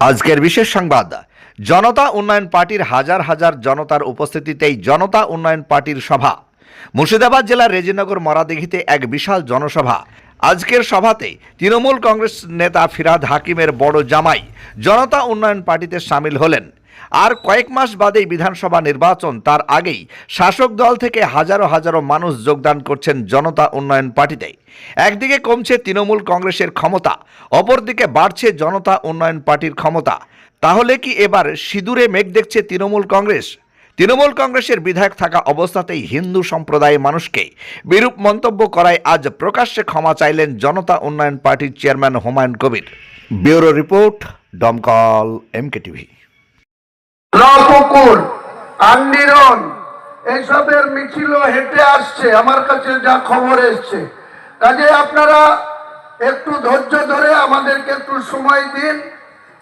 আজকের বিশেষ সংবাদ, জনতা উন্নয়ন পার্টির হাজার হাজার জনতার উপস্থিতিতেই জনতা উন্নয়ন পার্টির সভা। মুর্শিদাবাদ জেলার রেজিনগর মরাদিঘিতে এক বিশাল জনসভা। আজকের সভাতে তৃণমূল কংগ্রেস নেতা ফিরাদ হাকিমের বড় জামাই জনতা উন্নয়ন পার্টিতে সামিল হলেন। আর কয়েক মাস বাদেই বিধানসভা নির্বাচন, তার আগেই শাসক দল থেকে হাজারো হাজারো মানুষ যোগদান করছেন জনতা উন্নয়ন পার্টিতে। একদিকে কমছে তৃণমূল কংগ্রেসের ক্ষমতা, অপরদিকে বাড়ছে জনতা উন্নয়ন পার্টির ক্ষমতা। তাহলে কি এবার সিঁদুরে মেঘ দেখছে তৃণমূল কংগ্রেস? তৃণমূল কংগ্রেসের বিধায়ক থাকা অবস্থাতেই হিন্দু সম্প্রদায়ের মানুষকে বিরূপ মন্তব্য করায় আজ প্রকাশ্যে ক্ষমা চাইলেন জনতা উন্নয়ন পার্টির chairman Humayun Kabir. Bureau report Domkal MK TV নপুকুর আন্দিরন এইসবের মিছিলও হেঁটে আসছে, আমার কাছে যা খবর এসছে। কাজে আপনারা একটু ধৈর্য ধরে আমাদেরকে একটু সময় দিন।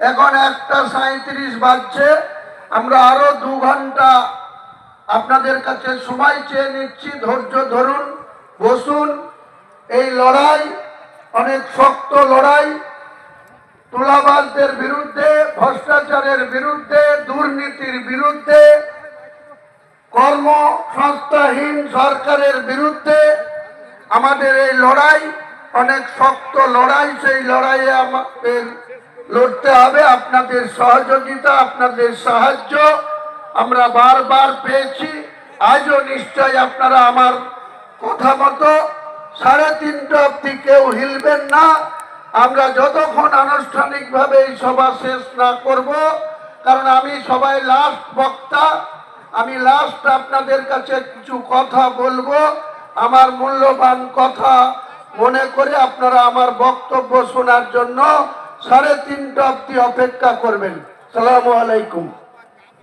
এখন একটা সাঁত্রিশ বাজছে, আমরা আরও দু ঘণ্টা আপনাদের কাছে সময় চেয়ে নিচ্ছি, ধৈর্য ধরুন, বসুন। এই লড়াই, অনেক শক্ত লড়াই তোলাবাজদের বিরুদ্ধে, ভ্রষ্টাচারের বিরুদ্ধে, দুর্নীতির বিরুদ্ধে, কর্মসংস্থাহীন সরকারের বিরুদ্ধে আমাদের এই লড়াই, অনেক শক্ত লড়াই, সেই লড়াইয়ে আমাদের লড়তে হবে। আপনাদের সহযোগিতা, আপনাদের সাহায্য আমরা বারবার পেয়েছি। আজও নিশ্চয় আপনারা আমার কথা মতো সাড়ে তিনটা অব্দি কেউ হিলবেন না। আমরা যতক্ষণ আনুষ্ঠানিকভাবে এই সভা শেষ না করব, কারণ আমি সবাই লাস্ট বক্তা, আমি লাস্ট আপনাদের কাছে কিছু কথা বলব। আমার মূল্যবান কথা মনে করে আপনারা আমার বক্তব্য শোনার জন্য সাড়ে তিনটা অব্দি অপেক্ষা করবেন। সালামু আলাইকুম।